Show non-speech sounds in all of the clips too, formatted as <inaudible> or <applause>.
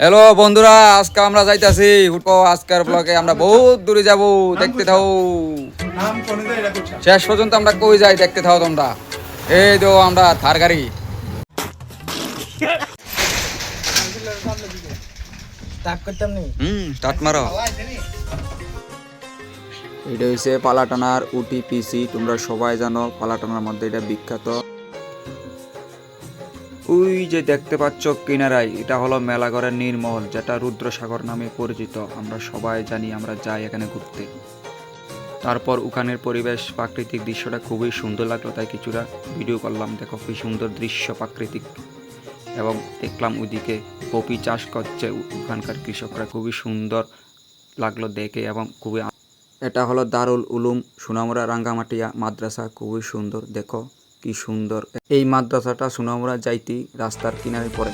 Hello বন্ধুরা আজকে আমরা যাইতাছি উঠবো আজকের ব্লগে আমরা বহুত দূরে যাব দেখতে থাও। নাম কোনে যায় এটা শেষ পর্যন্ত আমরা কই যাই দেখতে থাও তোমরা। এই তো আমরা থার গাড়ি। তাক করতাম নি? হুম স্টার্ট মারো। এটা হইছে পালাটানার উটিপিসি তোমরা সবাই জানো পালাটানার মধ্যে এটা বিখ্যাত। ওই যে দেখতে পাচ্ছ কিনারায়, এটা হলো মেলাঘরের নির্মল, যেটা রুদ্রসাগর নামে পরিচিত। আমরা সবাই জানি আমরা যাই এখানে ঘুরতে। তারপর ওখানের পরিবেশ, প্রাকৃতিক দৃশ্যটা খুবই সুন্দর লাগল, তাই কিছুটা ভিডিও করলাম। দেখো কি সুন্দর দৃশ্য প্রাকৃতিক। এবং দেখলাম ওইদিকে কপি চাষ করছে ওখানকার কৃষকরা। খুবই সুন্দর লাগল দেখে এবং খুবই এটা হলো দারুল উলুম সুনামরা রাঙ্গামাটিয়া মাদ্রাসা। খুবই সুন্দর, দেখো। কি সুন্দর। এই মাদ্রাসাটা সোনামুড়া যাইতি রাস্তার কিনারে পড়ে।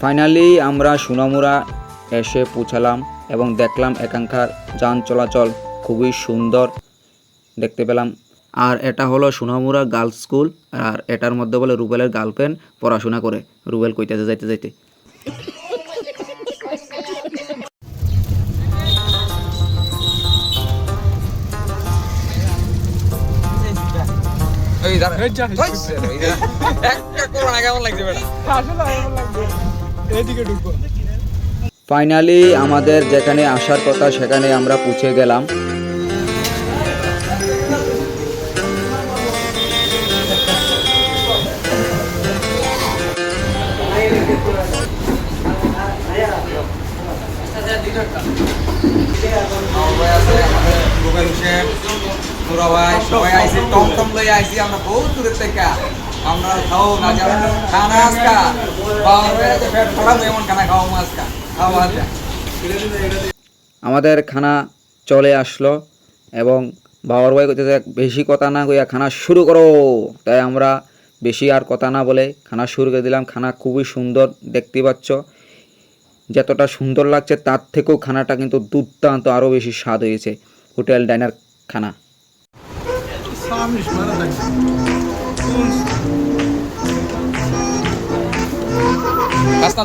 ফাইনালি আমরা সোনামুড়া এসে পৌঁছালাম এবং দেখলাম এখানকার যান চলাচল খুবই সুন্দর দেখতে পেলাম। আর এটা হলো সোনামুড়া গার্লস স্কুল, আর এটার মধ্যে বলে রুবেলের গার্লফ্রেন্ড পড়াশোনা করে। রুবেল কইতেছে যাইতে যাইতে। এদিকে ঢুকবো ফাইনালি আমাদের যেখানে আসার কথা সেখানে আমরা পৌঁছে গেলাম। সবাই আইসি টম টম লই আইসি আমরা বহুত দূরের থেকে। আমরা খাও না যাও খানা আজকা। বাবা পেট ফোড়া এমন খানা খাও আজকা। খাওয়া আমাদের খানা চলে আসলো এবং বাবার ভাই কইতেছে বেশি কথা না কইয়া খানা শুরু করো। তাই আমরা বেশি আর কথা না বলে খানা শুরু করে দিলাম। খানা খুবই সুন্দর দেখতে পাচ্ছ। যতটা সুন্দর লাগছে তার থেকেও খানাটা কিন্তু দুর্দান্ত আরও বেশি স্বাদ হয়েছে। হোটেল ডাইনার খানা।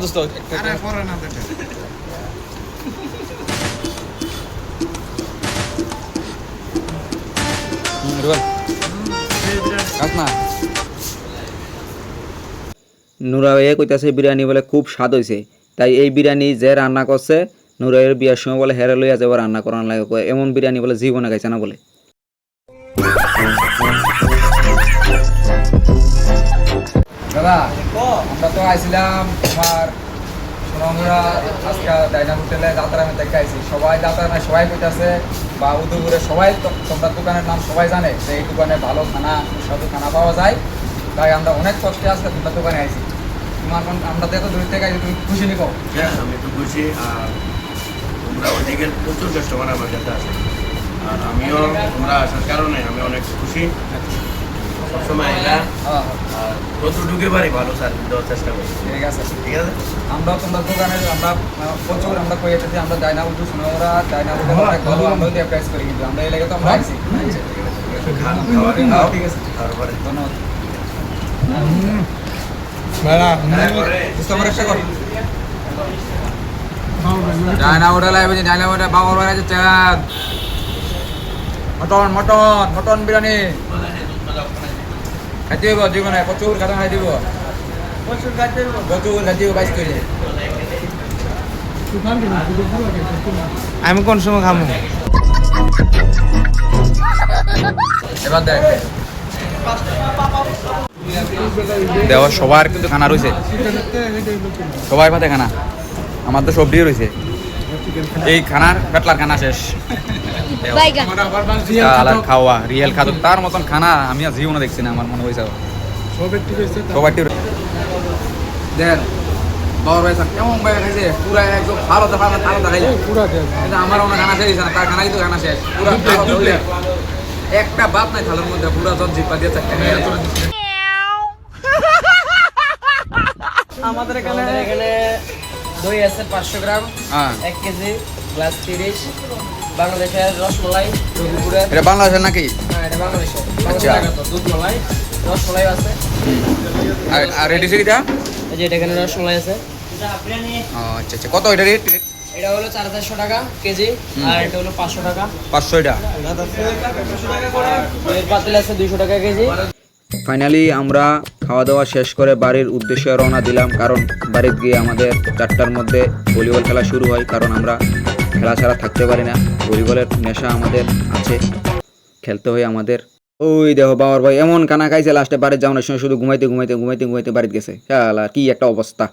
দোস্ত আরে পরে না দেখে। কাজ না। নুরা এ কইতাছে বিরিয়ানি বলে খুব স্বাদ হয়েছে তাই এই বিরিয়ানি যে রান্না করছে নুরাইয়ের বিয়ার সময় বলে হেরে লইয়া যাব রান্না করার লাগে কয়, এমন বিরিয়ানি বলে জীবনে খাইছে না বলে। দাদা, আমরা তো আইছিলাম তোমার সোনামুড়া আজকে ডাইনা হোটেলে যাত্রা আমি দেখে আইছি। সবাই যাত্রা না, সবাই কইতাছে, বা উদয়পুরে সবাই তোমরা দোকানের নাম সবাই জানে যে এই দোকানে ভালো খানা, সুস্বাদু খানা পাওয়া যায়। তাই আমরা অনেক কষ্টে আজকে তোমরা দোকানে আইছি। তোমার আমরা এত দূর থেকে তুমি খুশি নিকো? হ্যাঁ আমি একটু খুশি। তোমরা ওদিকে প্রচুর কাস্টমার আমার কাছে। আছে আর আমিও তোমরা আসার কারণে আমি অনেক খুশি। সবসময় এলা যতটুকু পারি ভালো সার্ভিস দেওয়ার চেষ্টা করি। ঠিক আছে। ঠিক আছে? আমরা তোমার দোকানে আমরা প্রচুর আমরা কই এসেছি আমরা ডাইনা উল্টু সোনামুড়া ডাইনা হোটেল অনেক ভালো আমরা দিয়ে প্রাইস করি কিন্তু আমরা এই লেগে তো আমরা আইছি খাওয়া খাওয়া ঠিক আছে। ধন্যবাদ। মেলা তোমার একটা কর ডাইনা হোটেল আইবে যে ডাইনা হোটেল বাবার বাড়ি আছে মটন মটন মটন বিরিয়ানি। খাইতে হইব জীবনে প্রচুর খাতা খাই দিব প্রচুর খাইতে হইব প্রচুর খাইতে হইব বাইশ করে আমি কোন সময় খামু? এবার দেখ দেওয়া সবার কিন্তু খানা রয়েছে সবাই ভাতে খানা। আমার তো সবজি রয়েছে এই খানার পেটলার খানা শেষ। খাওয়া রিয়েল খাদ্য তার মতন খানা আমি আর জীবনে দেখছি না আমার মনে হয়েছে সবাই দেন বাবার ভাই কেমন ভাই খাইছে? পুরা একদম ভালো তো ভালো ভালো দেখাই যায় পুরা দেখ। কিন্তু আমার অনেক খানা শেষ না তার খানাই তো খানা শেষ। পুরা একটা বাপ নাই থালের মধ্যে পুরা জন জিপা দিয়ে চারটে <laughs> আমাদের এখানে এখানে দই আছে পাঁচশো গ্রাম হ্যাঁ। এক কেজি গ্লাস তিরিশ। বাংলাদেশের রসমলাই এটা বাংলাদেশের নাকি? হ্যাঁ এটা বাংলাদেশের। আচ্ছা। বাংলাদেশের দুধ মলাই রসমলাই আছে। আর এই যে এটা এখানে রসমালাই আছে। আচ্ছা আচ্ছা। কত এটা রেট এটা হলো চার চারশো টাকা কেজি আর এটা হলো পাঁচশো টাকা। পাঁচশো এটা? পাতিল আছে দুইশো টাকা কেজি। ফাইনালি আমরা খাওয়া দাওয়া শেষ করে বাড়ির উদ্দেশ্যে রওনা দিলাম কারণ বাড়িতে গিয়ে আমাদের চারটার মধ্যে ভলিবল খেলা শুরু হয় কারণ আমরা খেলা ছাড়া থাকতে পারি না। ভলিবলের নেশা আমাদের আছে। খেলতে হয় আমাদের। ওই দেখো বাবার ভাই, এমন কানা খাইছে লাস্টে বাড়ির যাওয়ার সময় শুধু ঘুমাইতে ঘুমাইতে ঘুমাইতে ঘুমাইতে বাড়িতে গেছে। খেলা কি একটা অবস্থা।